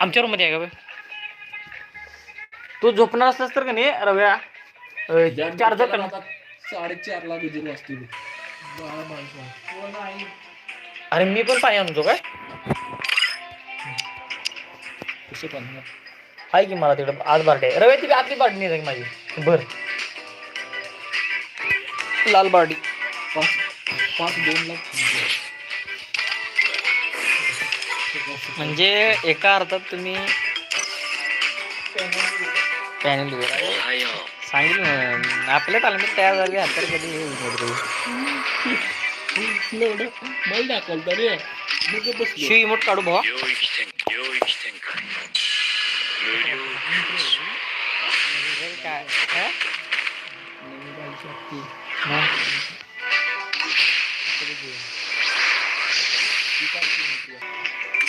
आमच्या रूममध्ये आहे का? तू झोपणार असलास तर का नाही रव्या? चार्जर कर साडेचार ला विजिल वाजते बाळा माणसं अरे मी पण पाणी आणतो काय? कसं पण आहे की मला तिकडं आज बार्डे रव्या ती आतली बार्डी नाही आहे माझी. बर लाल बार्डी पाच पाच दोन लाख. म्हणजे एका अर्थात तुम्ही पॅनल सांगितलं ना आपल्या तालमीत तयार झाली आता कधी येऊ दाखवलं रे. शिव इमोट काढू भाऊ काय?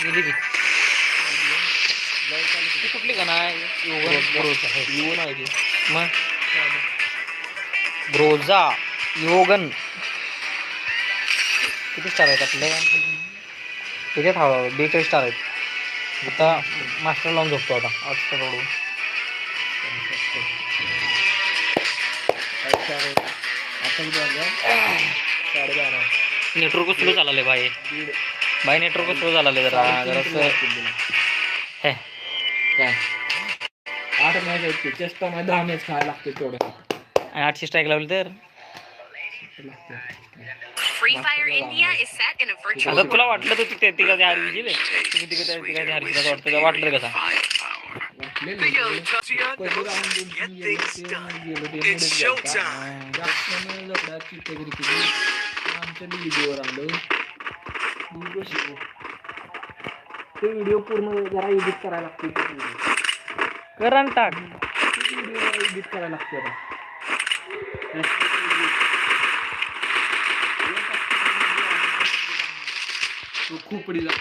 गेली ती कुठली गाणं आहे युवन आहे मग ब्रोजा योगन. किती स्टार आहेत आपले? त्याच्यात हळूहळू बेचाळीस स्टार आहेत. आता मास्टर लावून झोपतो आता. आठ स्टार रोडवर नेटवर्क सुरू चाललं आहे बाहेर बाय नेटवर्क स्लो झाला जरा जरा काय? आठ मॅच आहेत चेस्ट मॅच दहा मॅच खायला लागते तेवढं. आठशे स्ट्राईक लावली तर? तुला वाटलं तर तिथे तिकडे हरवी गेले तुम्ही तिकडे तिकडे हार गेला वाटतं वाटलं कसा आमच्या आलो. मी बसलो. ते व्हिडिओ पूर्ण जरा एडिट करायला लागते ते video. करण टाक ते व्हिडिओ जरा एडिट करायला लागते आता. तो खोपडीला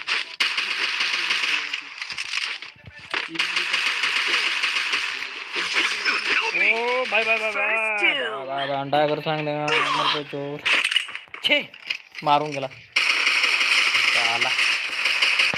ओ bye bye bye bye bye bye अंडा कर सांगले मरतो चोर छे मारून गेला चाला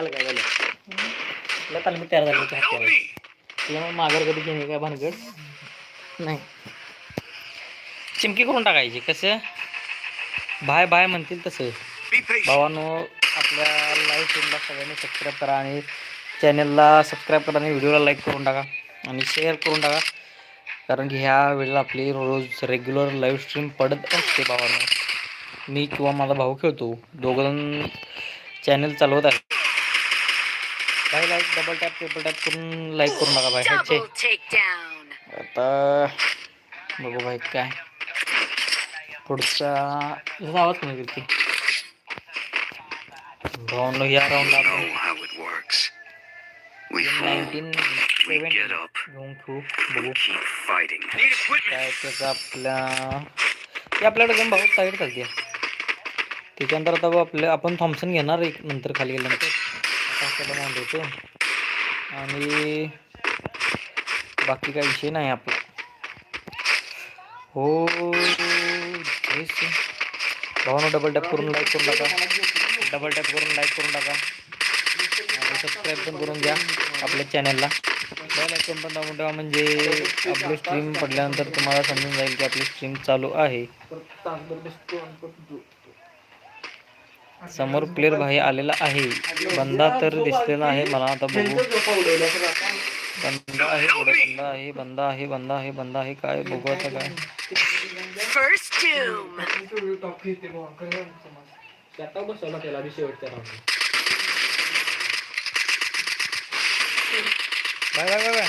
Double काय झालं? आपल्या मी तयार झाले तुला Help हत्यारे माघार कधी घेणे काय भानगड? नाही. चिमकी करून टाकायची कसं? बाय बाय म्हणतील तसं. भावानो आपल्या लाईव्ह स्ट्रीमला सगळ्यांनी सबस्क्राईब करा आणि चॅनलला सबस्क्राईब करा आणि व्हिडिओला लाईक करून टाका आणि शेअर करून टाका. कारण की ह्या वेळेला आपली रोज रेग्युलर लाईव्ह स्ट्रीम पडत असते भावानो. मी किंवा माझा भाऊ खेळतो. दोघं चॅनल चालवत आहे. Bye like double tap triple tap करून लाईक करून बघा बाय. ह्याचे. आता बघू बाय काय. पुढचा आवाज कमी करते. भाऊन या राऊंडला आपण घेऊन ठेवू बघू. काय त्याचा आपल्या आपल्याकडे भाऊ साईड चालते त्याच्यानंतर आता आपलं आपण थॉम्सन घेणार एक नंतर खाली गेल्यानंतर. आता आपल्याला आणि बाकी काही विषय नाही आपला. हो तेच. भावानं डबल टॅप करून लाईक करून टाका. डबल टॅप करून लाईक करून टाका. आणि सबस्क्राईब पण करून द्या आपल्या चॅनलला बेल आयकॉन पण दाबून ठेवा म्हणजे आपली स्ट्रीम पडल्यानंतर तुम्हाला समजून जाईल की आपली स्ट्रीम चालू आहे. समोर प्लेअर भाई आलेला आहे. बंदा तर दिसलेला आहे. मला आता बघू. बंदा आहे पुढे बंदा आहे बंदा आहे बंदा आहे बंदा आहे. काय बघू आता काय. बसवला त्याला शेवटच्या राऊंड बाय बाय बाय.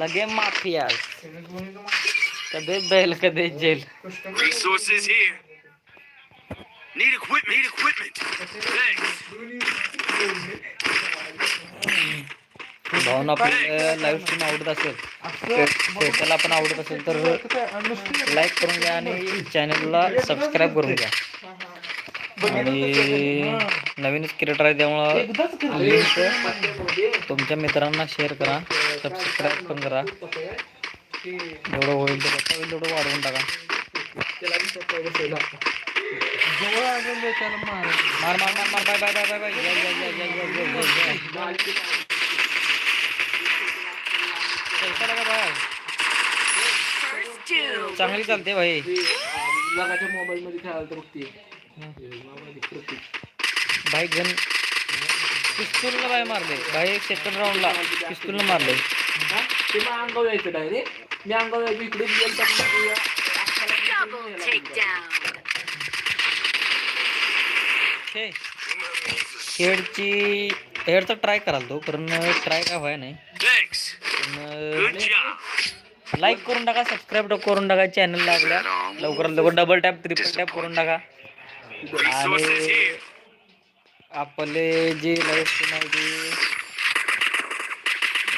लगे माफिया कधे bail कधे jail. Need equipment. Need equipment. Thanks. भावना आपल्याला लाईव्ह स्ट्रीम आवडत असेल त्याला पण आवडत असेल तर लाईक करून घ्या आणि चॅनलला सबस्क्राईब करून घ्या आणि नवीनच क्रिएटर आहे त्यामुळं तुमच्या मित्रांना शेअर करा सबस्क्राईब पण करा जेवढं होईल तेवढं होईल तेवढं वाढवून टाका मार. मार मार मार मार bye bye bye bye bye चांगली चालते भाई. जगाच्या मोबाईल मध्ये खेळायला तर बघते भाई गन पिस्तूलला बाय मारले. भाई सेकंड राऊंडला मारले? ते मग अंगावर यायचं डायरेक्ट मी यायचं इकडे हेडची हेडचा ट्राय कराल तो पण ट्राय काय व्हाय नाही. लाईक करून टाका सबस्क्राईब करून टाका आपल्या लवकरात लवकर डबल टॅप ट्रिपल टॅप करून टाका. आणि. आपले जे लाईव्ह स्ट्रीम आहे ते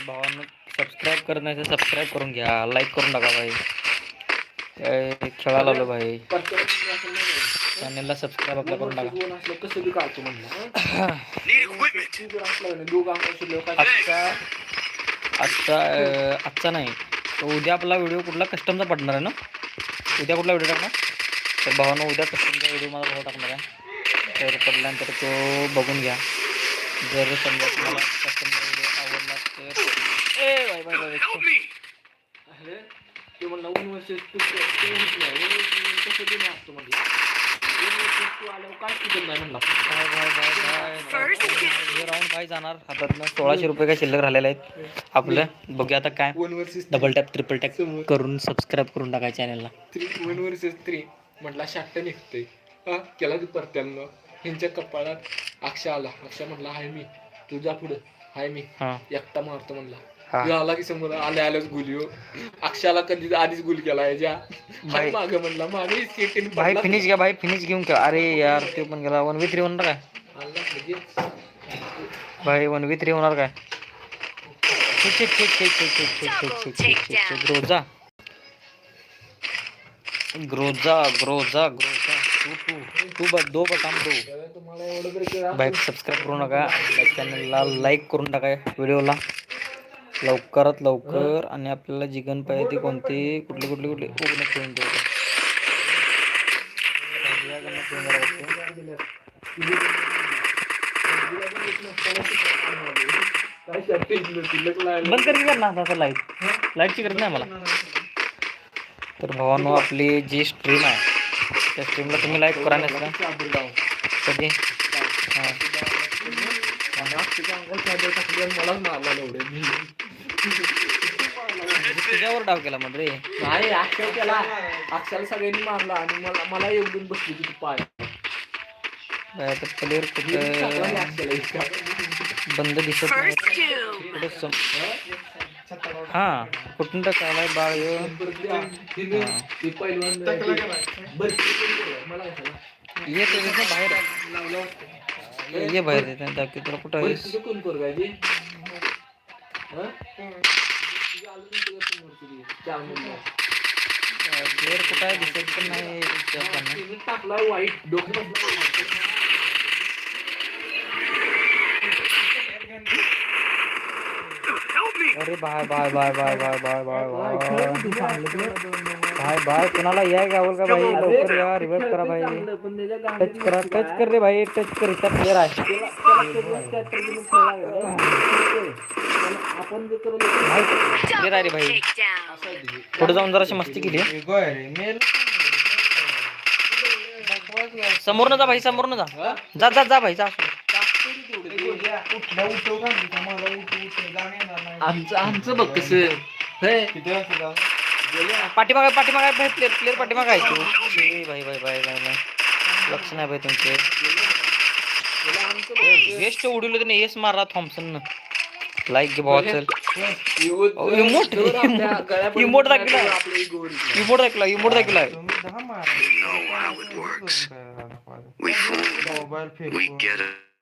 भावांनो सबस्क्राईब करत नाही तर सबस्क्राईब करून घ्या. लाईक करून टाका भाई. खेळायला आलो भाई. चॅनलला सबस्क्राईब आपल्या करून टाका. आजचा आजचा आजचा नाही तर उद्या आपला व्हिडिओ कुठला कस्टमचा पडणार आहे ना उद्या कुठला व्हिडिओ टाकणार तर भावानं उद्या कस्टमचा व्हिडिओ मला भाऊ टाकणार आहे तर पडल्यानंतर तो बघून घ्या जर समजा तुम्हाला कस्टमचा व्हिडिओ आवडला तर ए बाय बाय बाय ते मला ऊन वर्ष तू नाही कसं बी असतो म्हणजे काय जाणार. सोळाशे रुपये काय शिल्लक राहिलेले आहेत. आपलं बघूया आता काय. One versus double tap triple tap करून सबस्क्राईब करून टाका चॅनलला थ्री वन वर्सेस थ्री म्हटला शाट्ट निघतोय. हा केला ती परत्यानं. ह्यांच्या कपाळात अक्षा आला अक्षा म्हटला हाय मी. तुझ्या पुढं. हाय मी. हां. एकटा मारतो म्हणला. ह्यो आला की समोर आल्या आल्याच गुली हो अक्षाला कधी आधीच गुल केला याच्या. माग म्हणला मागे भाई फिनिश घ्या भाई फिनिश घेऊन खेळ अरे यार ते पण गेला वन वी थ्री होणार काय भाई वन वी थ्री होणार काय ठीक ठीक ठीक ठीक ग्रोजा ग्रोजा ग्रोजा ग्रोजा तू तू तू बघ दो बटाम दो तुम्हाला एवढं तरी. बाईक सबस्क्राईब करू नका चॅनलला लाईक करून टाका व्हिडिओला लवकरात लवकर आणि आपल्याला जी गन पाहिजे ती कोणती कुठली कुठली कुठली? ओपन बंद कर ना आता लाइट लाईटची गरज नाही मला. तर भावानो आपली जी स्ट्रीम आहे त्या स्ट्रीमला तुम्ही लाईक करा नाही का? कधी? हां. अक्षयच्या अंगाल काढले टाकली आणि मलाच मारला एवढे तुझ्यावर डाव केला मग रे नाही अक्षय त्याला अक्षयला सगळ्यांनी मारला आणि मला मला एक दोन बसली तिथे पाय. आता प्लेअर कुठं बंद दिसत नाही. हा कुठून तर टाकायलाय बाळ येत बाहेर ये बाहेर येत दाखव तुला कुठं आहेस. कोण पोरगायची कुठं आहे दिसत पण नाही टाकला वाईट डोकं अरे bye bye bye bye bye bye bye bye. भाई भाई कुणाला याय गावल का भाई? लवकर या रिवर्स करा भाई. टच करा टच. कर रे भाई टच कर इथं प्लेअर आहे. जे भाई प्लेअर रे भाई. पुढे जाऊन जराशी मस्ती केली समोरनं जा भाई समोरनं जा. हा? जा जा. उठल्या उठव गांधी का मला उठ उठ जाण येणार नाही आमचं आमचं बघ कसं होय किती वाजता पाठीमागाय पाठीमागाय प्लेअर प्लेअर पाठीमागाय तू. भाई भाई भाई भाई भाई लक्ष नाही भाई तुमचे. वेस्ट उडवलं त्याने येस मारला थॉम्सन लाईक घे भावा चल. इमोट इमोट दाखला इमोट दाखला इमोट दाखला mobile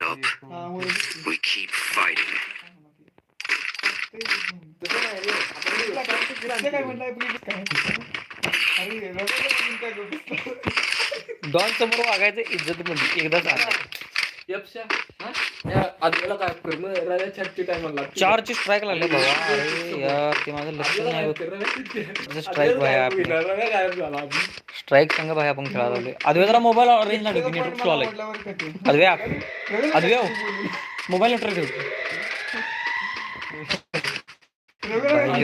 up, we keep fighting. Don समोर वागायचं इज्जत मध्ये एकदा चारची स्ट्राईक लागले भावा अरे यार ते माझं लक्ष नाही होत. स्ट्राईक भाया स्ट्राईक संघ भाई आपण खेळायला लागले अद्वै जरा मोबाईल रेंज लागली नेटवर्क स्लो आलाय. अद्वया अद्वया मोबाईल नेटवर्क ठेव.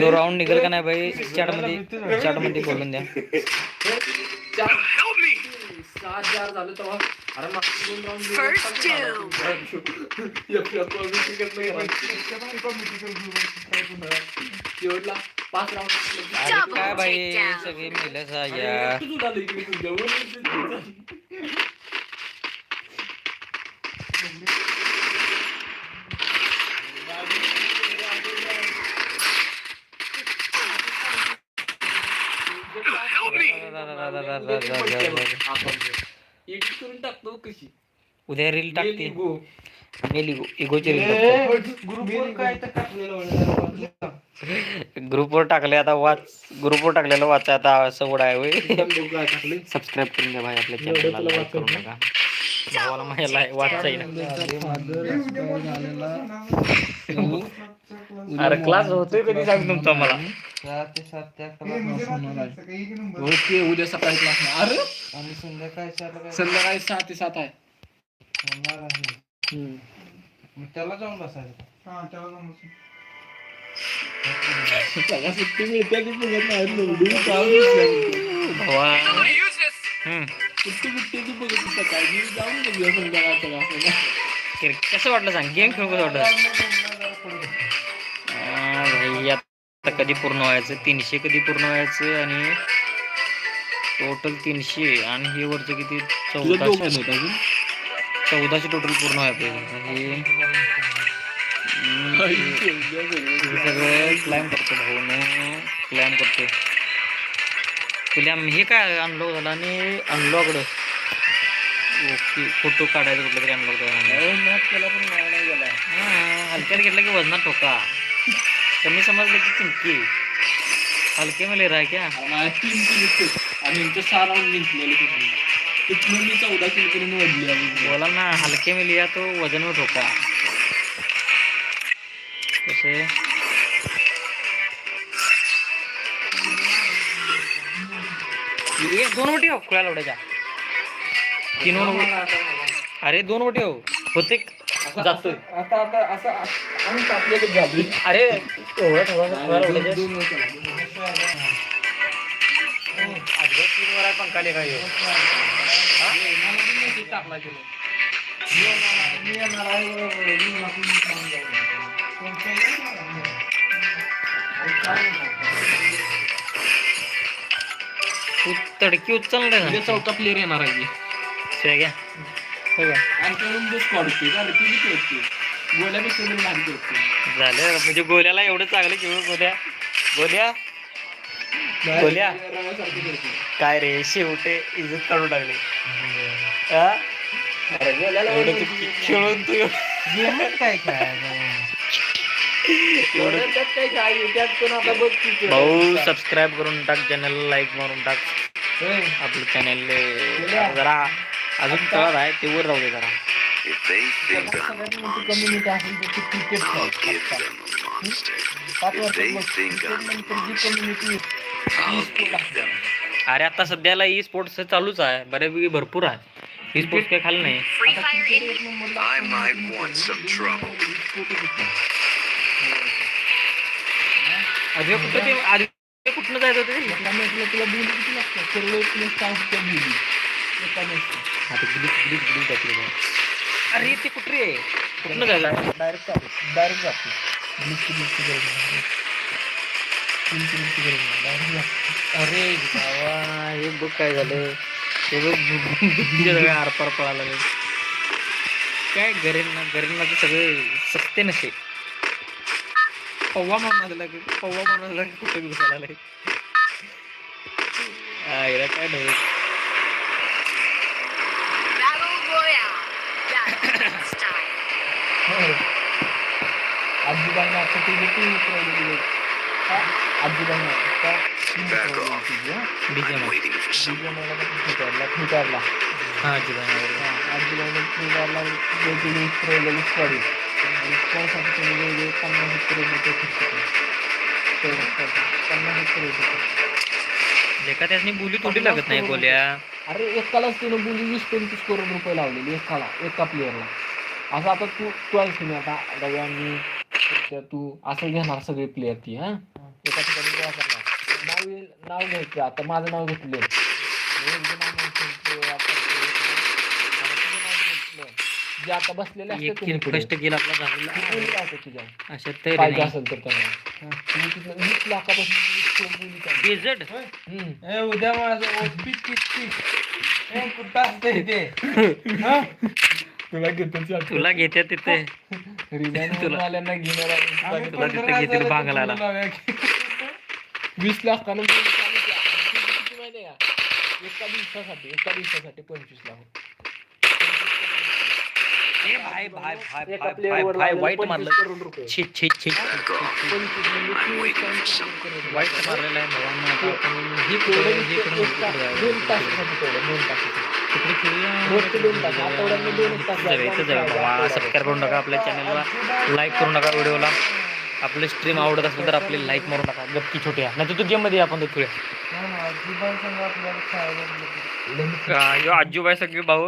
यो राऊंड निघेल का नाही भाई? चॅटमध्ये चॅटमध्ये बोलून द्या. Help me! First two. अरे Double काय भाई. सगळे मिळाल्या या Help उद्या रील टाकते मेली इगोची रील ग्रुपवर टाकले आता वाच ग्रुपवर टाकलेलं वाचा आता सवड आहे होय. सबस्क्राईब करून द्या भाई आपल्या चॅनलला लाईक करू नका भावाला माहिला वाचा अरे क्लास होतोय कधी सांग तुमचा मला उद्या सकाळी क्लास अरे! आणि संध्याकाळी चारला संध्याकाळी सहा ते सात आहे. होणार मग त्याला जाऊन बसायचं. हा त्याला जाऊन सुट्टी मिळते ती बघत नाही. भावा! हम्म. सुट्टी बिट्टी ती बघत होती सकाळी. मी जाऊन बघूया संध्याकाळच्या क्लासला क्रिक- कसं वाटलं सांग? गेम खेळून कसं वाटलं? आता कधी पूर्ण व्हायचं? तीनशे कधी पूर्ण व्हायचं? आणि टोटल तीनशे. आणि हे वरचं किती? चौदाशे. चौदाशे टोटल पूर्ण व्हायला पाहिजे हे हम्म, हे सगळं क्लाइम करतो भाऊ क्लाइम करतो. क्लॅम हे काय अनलॉक झालं आणि अनलॉकड ओके फोटो काढायचं कुठलं तरी अनलॉक झाला. हलक्यात घेतलं की वजनात ठोका. कमी समजलं की चिंकी हलके में ले रहा है. क्या आणि तीन किलो आणि यांचं सहा राऊंड जिंकलेले तिथून तिथून मी चौदा किलो करून वाढली आहे. बोला ना हलके में लिया तो वजन में ठोका कसे? ये दोन वटी हो खुळ्या लवड्याच्या तीन अरे दोन वटी हो. होते. जातोय आता आता असं अरे एवढं टाकला तू तडकी उचल रे म्हणजे चौथा प्लेअर येणार आहे. शे घ्या. हो का? आणि त्याकडून जो स्क्वॉड होती. झालं भारी म्हणजे गोल्याला एवढं चांगलं खेळू गोल्या. गोल्या? गोल्या? काय रे शेवटे इज्जत काढून टाकली. हा? एवढं तू खेळून तू गेमच काय खेळायचं? एवढं त्यात काही काय आहे, त्यात पण आता बघ की खेळ. भाऊ सबस्क्राईब करून टाक चॅनल लाईक मारून टाक. आपलं चॅनल जरा अजून कळत आहे ते वर राहू दे जरा. If they think I'm सगळ्यात मोठी कम्युनिटी असेल तर ती cricket I'll give them a monster. If they think I'm a monster, I'll give them. अरे आता सध्याला ई स्पोर्ट्स चालूच अरे ते कुठे आहे? डायरेक्ट डायरेक्ट अरे बाबा हे बघ काय झालं हे बघ आरपार पळाला काय घरेंना घरेंना तर सगळे सस्ते नसे पव्वा मारणार लागेल पव्वा मारणार लागेल कुठे घुसायला लागेल. काय नव्हे आजीबाईंना असं ते किती उतरवलेली आजीबाईंना आता विचारला आजीबाईने विचारला वेगवेगळी उतरवलेली सॉरी त्यासाठी तुम्ही पन्नास सत्तर रुपये खर्च पन्नास बोली थोडी लागत नाही बोल्या. अरे एकालाच त्याने बोली वीस पंचवीस करोड रुपये लावलेली एकाला एका प्लेअरला असं आता तू तू आहेस नाही आता डव्या मी तू असं घेणार सगळे प्लेयर ती हा? एका ठिकाणी गोळा करणार. नाव नाव घ्यायचं. आता माझं नाव घेतलं जे आता बसलेले कष्ट तुझ्या? अशा पाहिजे असेल तर वीस लाखापासून उद्या माझं कुठं असतं ते? तुला घेते तुला घेते तिथे. आल्यांना घेणार तुला तिथे घेतील बांगलाला. वीस लाख माहिती का? एका दिवसासाठी एका दिवसासाठी पंचवीस लाख. भाई भाई भाई भाई भाई वाईट मारलं. छी छी छी वाईट मारलेला आहे भावांना. ही. दोन तासासाठी दोन तासासाठी. सबस्क्राईब आपल्या चॅनलला लाईक करू नका व्हिडिओला आपले स्ट्रीम आवडत असेल तर आपले लाईक मारून टाका गप्पी आहे नाही तर तू गेममध्ये आपण खेळूया आजूबाई सगळे भाऊ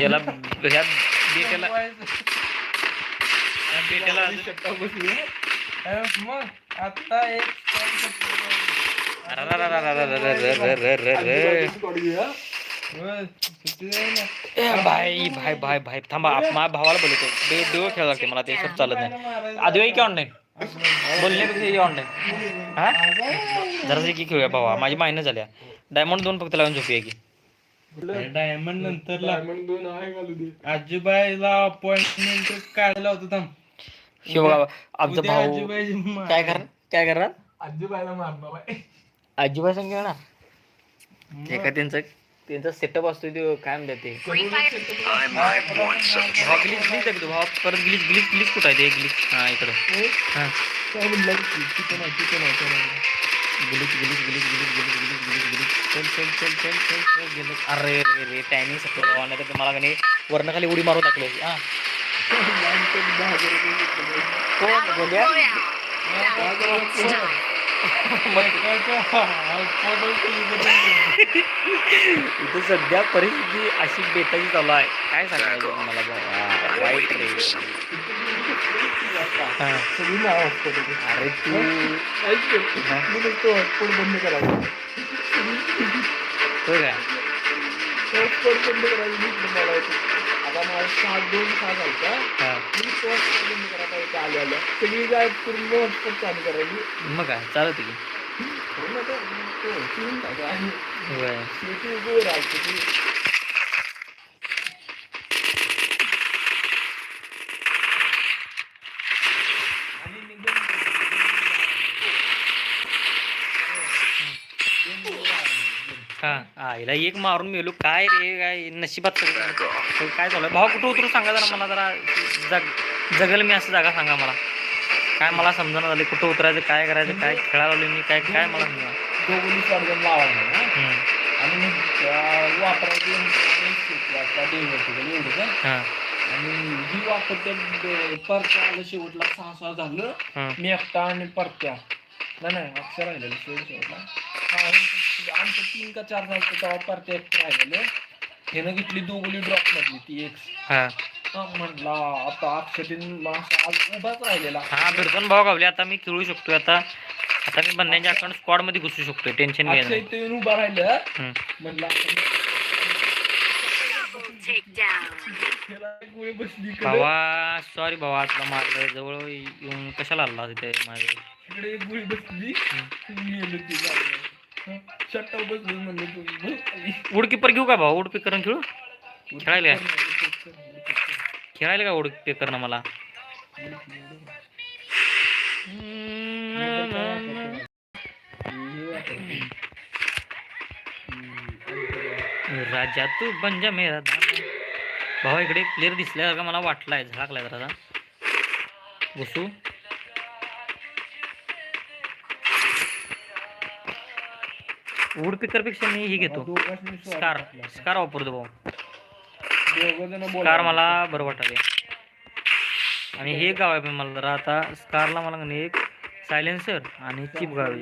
याला ह्या बेट्याला बेट्याला आता एक भाई भाई भाई भाई थांबा माझ्या भावाला बोलतो डे डोळ खेळावं लागते मला ते सब चालत नाही. आधी की ऑनलाईन बोलले ऑनलाईन हा जरा की खेळूया भावा. माझी मायनं झाल्या. डायमंड दोन फक्त लावून झोपूया की. डायमंड नंतर ला- आजीबाईला अपॉइंटमेंट काढला होता थांब. शिवा आमचा भाऊ काय कर काय करणार? आजीबाईला मारणार आहे. संग त्यांचं? त्यांचा सेटअप असतो ते काय म्हणतात ते? ग्लिच ग्लिच आहे भावा परत ग्लिच ग्लिच ग्लिच कुठं आहे ते? ग्लिच हा इकडं. हा. काय म्हणलं चिकन आहे चिकन आहे करायला. गिलिच गिलिच गिलिच गिलिच गिलिच गिलिच गिलिच गिलिच चल चल चल चल चल चल गेलं. अरे रे रे टायमिंग सगळं नाही तर मला का नाही वरनं खाली उडी मारून टाकले हा. घेतले. पाहिजे. कोण? बोलूया. इथे सध्या परिस्थिती अशी बेताची चालू आहे. काय सांगायचं मला वाईट रे अरे तू हॉटस्पॉट बंद करायचं होय बंद करायचं बंद करायचं आता मला सात दोन सहा झालता हा. मी hotspot बंद करायला येतं आल्या आल्या सगळी चालू करायची मग काय चालत की. पूर्ण आता तो चिरून टाका. आणि होय. शेवटी उभं राहायचं की हा आईला एक मारून मेलो. काय रे काय नशिबात सगळं. काय चालू आहे भाऊ कुठं उतरू सांगा जरा मला जरा. जग जगल मी असं जागा सांगा मला. काय मला समजणं झाले? कुठं उतरायचं काय करायचं काय खेळायला मी काय काय मला समजा दोघांनी सर्जन लावायला आणि वापरायची आणि एवढं हा. आणि ही वापरते परत्या आलं शेवटला सहा सहा झालं. मी एकटा आणि परत्या. नाही नाही अक्षर राहिलेलं शेवट शेवटला. आमचं तीन का चार झालं तेव्हा परत्या एकटं राहिलेलं त्यानं घेतली दोघली ड्रॉप मधली ती एक. हा. हा म्हटला आता अक्षतीन आज उभाच राहिलेला. हा बिरकन भाऊ गावले आता मी खेळू शकतोय आता आता मी बंड्यांच्या अकाउंट स्क्वॉडमध्ये घुसू शकतोय टेन्शन अक्षय नाही इथे येऊन उभा राहिलं. हम्म. म्हटलं आपण Double takedown. त्याला एक गोळी बसली इकडे. भावा सॉरी भावा तुला मारलं जवळ येऊन कशाला आला तिथे माझे इकडे एक गोळी बसली. मेलो ती जागेवर. शट्टाव बसलो उडकीपर घेऊ का भावा करून खेळू? खेळायला? खेळायला का उडपी करणं मला? राजा तू बंजा मेरा भाऊ भावा इकडे प्लेअर दिसल्या का मला वाटलाय. झाकलाय जरा. बसू. वुडपिकरपेक्षा मी हे घेतो. स्कार स्कार वापरतो भाऊ. स्कार मला बरं वाटाले आणि हे गाव आहे मला आता स्कारला मला एक सायलेन्सर आणि चिप गावी.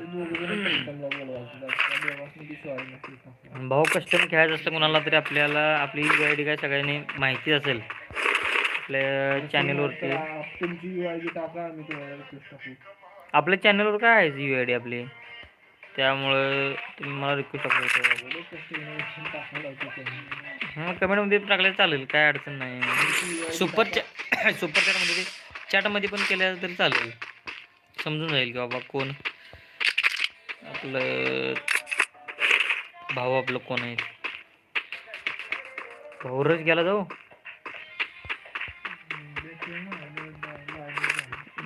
भाऊ कस्टम खेळायचं असलं कोणाला तरी आपल्याला आपली यू आय डी काय सगळ्यांनी माहिती असेल. आपल्या चॅनेलवरती. आपल्या चॅनलवर काय आहे यू आय डी आपली? त्यामुळं तुम्ही मला रिक्वेस्ट टाकलं कमेंटमध्ये टाकलं चालेल काय अडचण नाही. सुपर चॅ सुपर चॅटमध्ये ते चॅटमध्ये पण केलं तरी चालेल. समजून जाईल की बाबा कोण आपलं भाऊ आपलं कोण आहे? भाऊरच गेला जाऊ.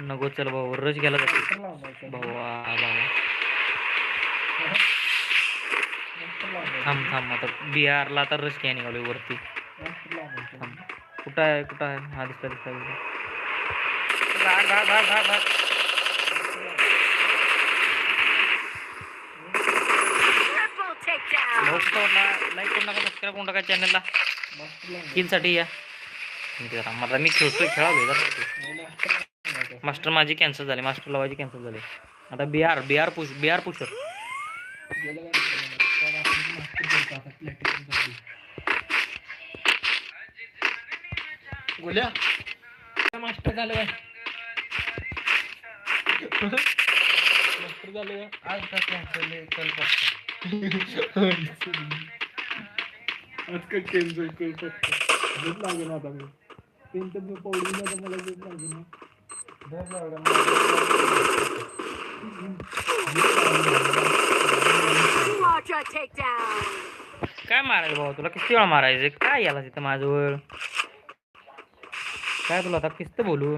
नको चल भाऊ रच गेला जातो भाऊ भाऊ भावा थांब थांब आता बिहारला आता रस निघालो वरती. थांब. कुठं आहे कुठं आहे? हा दिसता दिसता लाईक करून नका सबस्क्राईब करून टाका चॅनलला किलसाठी या. मला मी खेळतोय खेळालोय जरा. मास्टर माझी कॅन्सल झाली मास्टरला लावायची कॅन्सल झाली. आता बिहार बिहार पुश बिहार पुशर. गोल्या. मास्टर झालं काय मास्टर झालं का आज का कॅन्सल आहे कल आज काय कॅन्सल फक्त झोप लागेल आता मी त्यांचं मी पवडी आता मला झोप लागेल. Quadra takedown. काय मारायचं भाऊ? तुला किती वेळा मारायचं? काय याला तिथं माझ्यावर काय तुला आता? किस्त बोलू.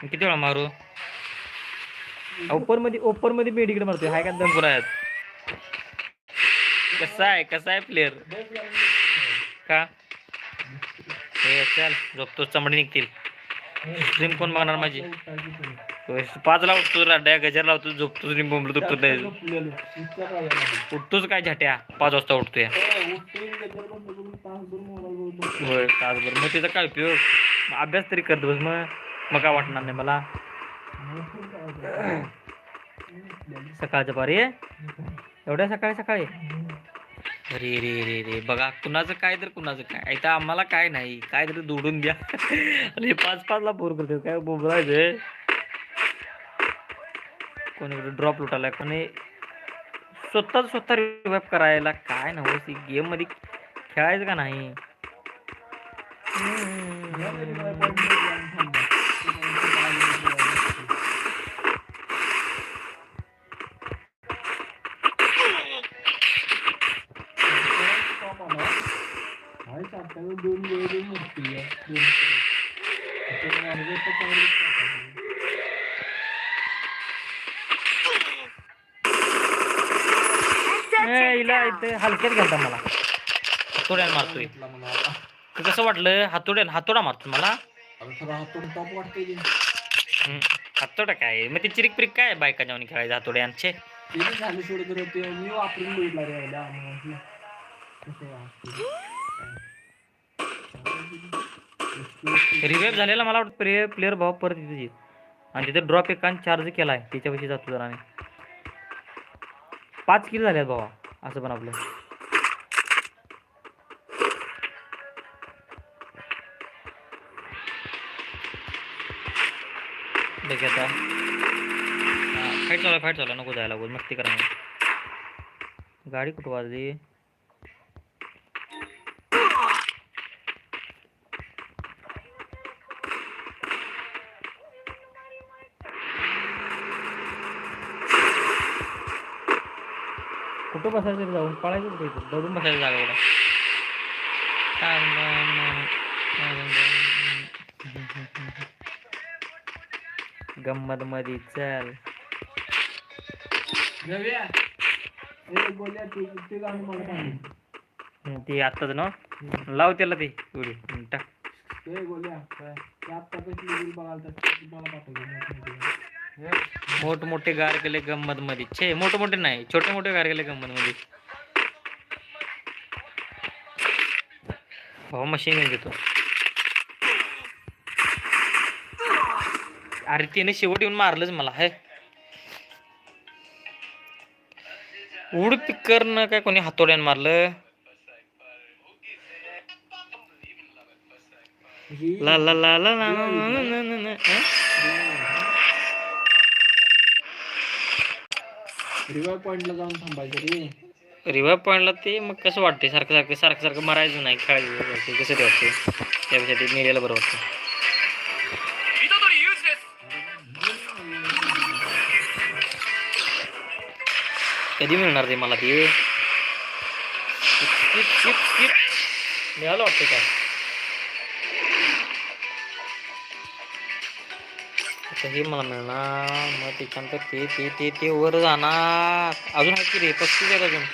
किती वेळा मारू? ओपरमध्ये ओपरमध्ये मेडिकेट मारतोय. हाय का दम आहेत कसा आहे? कसा आहे प्लेअर का? हे चल झोपतो. चमडी निघतील. स्ट्रीम कोण बघणार माझी? पाच लावतो उठतो राड्या गजर लावतो झोपतो स्ट्रीम बोंबलो दुखतो उठतोच काय झाट्या? पाच वाजता उठतोय. होय तासभर. मग त्याचा काय उपयोग? अभ्यास तरी करत बस मग मग काय वाटणार नाही मला. सकाळचं पारी एवढ्या सकाळी सकाळी? अरे रे रे रे बघा कुणाचं काय तर कुणाचं काय. इथं आम्हाला काय नाही काय तरी दोडून द्या. अरे पाच पाचला बोर करतो काय बोलायचं कोणी ड्रॉप लुटायला कोणी स्वतः स्वतः रिवाईव्ह करायला काय नव्हती गेममध्ये खेळायचं का नाही? दोन वेळ मूर्ती आहे दोन त्याच्यामुळे आम्ही ते चांगलं Headset ए, हिला takedown. इथे हलक्यात घालता मला हातोड्यानं मारतोय तर कसं वाटलं हातोड्यानं हातोडा मारतो मला टॉप वाटते ते. हातोडा काय? मग ते चिरिक पिरिक काय बायका जाऊन खेळायचं हातोड्यांचे ते झाले सोड तर ते मी वापरून बघितला रे एकदा आम्हाला. कसं वाटतं. रिवाईव्ह झालेला मला वाटतं प्ले प्लेअर भाव परत तिथे आणि तिथे ड्रॉप एक चार्ज केलाय त्याच्यापाशी जातो जरा आम्ही. पाच किल झाल्यात भावा असं पण आपलं. पैकी आता. फाईट चालू फाईट चालू नको जायला बोल मस्ती करा गाडी कुठं वाजली? कुठं बसायचं जाऊन? पळायचं कुठे दडून बसायचं जागा काय गंमत मध्ये चल. ते आत्ताच ना? लाव त्याला ते उडी. टाक. मोठ मोठे गार केले गंमत मध्ये छे मोठ मोठे नाही छोटे मोठे गार केले गंमत मध्ये हो मशीन घेतो अरे तिने शेवट येऊन मारलंच मला हे उड पिक्करनं काय कोणी हातोड्यान मारलं ला ला ला ला ला रिवा पॉइंटला ते मग कसं वाटते सारखं सारखं सारखं सारखं मरायचं नाही खेळायचं कसं ते वाटते त्यापेक्षा ते बरं वाटतं कधी मिळणार ते मला ते skip, skip, skip. मिळालं वाटतं काय आता हे मला मिळणार मग त्याच्यानंतर ते ते ते ते वर जाणार अजून आहे की रे पस्तीस आहेत अजून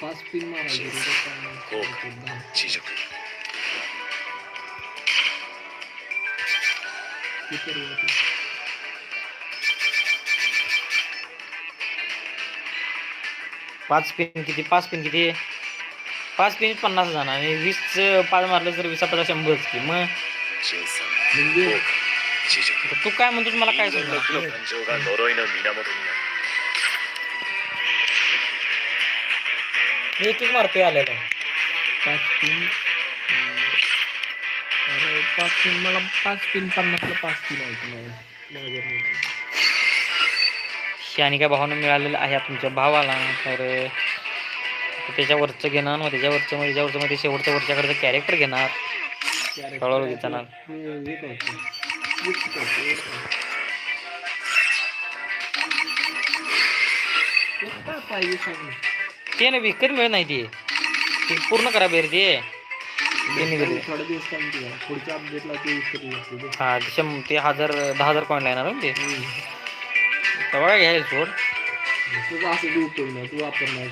पाच पिन मारायचे पाच पिन किती? पाच पिन किती? पाच पिन पन्नास जाणार आणि वीस पाच मारलं तर वीस पाच शंभर की. मग? म्हणजे? तू काय म्हणतो मला काय मी एक एक मारतोय आलेला पाच पिन. पाच पिन. मला पाच पिन पन्नासला पाच पिन आहे शानिका भावानं मिळालेलं आहे तुमच्या भावाला. तर त्याच्यावरचं घेणार मग त्याच्यावरचं मग त्याच्यावरचं मग ते शेवटच्या वरच्याकडचं कॅरेक्टर घेणार. कळवलं घेताना ते ना विकत मिळत नाही ते. पूर्ण करा बेर ते. हा ते हजार दहा हजार कॉइन येणार ते. तवा घ्यायला सोड तुझं असं उठवलं तू वापरणार